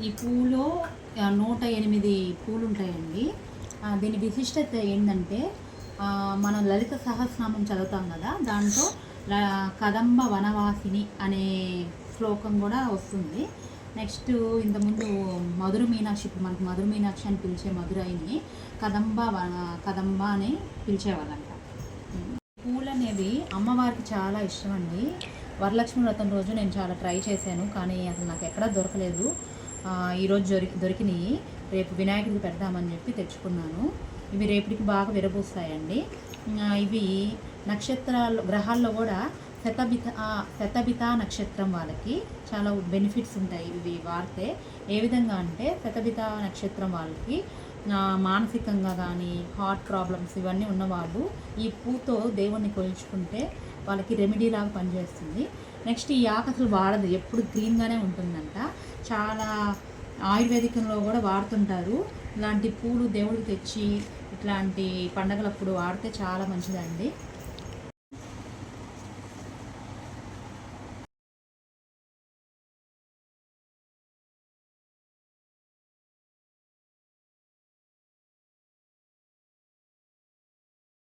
ఈ పూలో నూట ఎనిమిది పూలు ఉంటాయండి దీని విశిష్టత ఏంటంటే మనం లలిత సహస్రనామం చదువుతాం కదా దాంట్లో కదంబ వనవాసిని అనే శ్లోకం కూడా వస్తుంది. నెక్స్ట్ ఇంతకుముందు మధుర మీనాక్షి ఇప్పుడు మనకి మధుర మీనాక్షి అని పిలిచే మధురైని కదంబ వన- కదంబ అని పిలిచేవాళ్ళంట. పూలు అనేది అమ్మవారికి చాలా ఇష్టం అండి వరలక్ష్మి వ్రతం రోజు నేను చాలా ట్రై చేశాను కానీ అసలు నాకు ఎక్కడా దొరకలేదు. ఈరోజు దొరికి దొరికినాయి. రేపు వినాయకుడికి పెడదామని చెప్పి తెచ్చుకున్నాను. ఇవి రేపటికి బాగా విరబూస్తాయండి. ఇవి నక్షత్రాలు గ్రహాల్లో కూడా శతభిత ఆ, శతభిత నక్షత్రం వాళ్ళకి చాలా బెనిఫిట్స్ ఉంటాయి ఇవి వాడితే. ఏ విధంగా అంటే శతభిత నక్షత్రం వాళ్ళకి మానసికంగా కానీ హార్ట్ ప్రాబ్లమ్స్ ఇవన్నీ ఉన్నవాళ్ళు ఈ పూతో దేవుణ్ణి కొలుచుకుంటే వాళ్ళకి రెమెడీ లాగా పనిచేస్తుంది. నెక్స్ట్ ఈ ఆకు అసలు వాడదు. ఎప్పుడు గ్రీన్గానే ఉంటుందంట. చాలా ఆయుర్వేదికంలో కూడా వాడుతుంటారు. ఇలాంటి పూలు దేవుడికి తెచ్చి ఇట్లాంటి పండగలప్పుడు వాడితే చాలా మంచిదండి.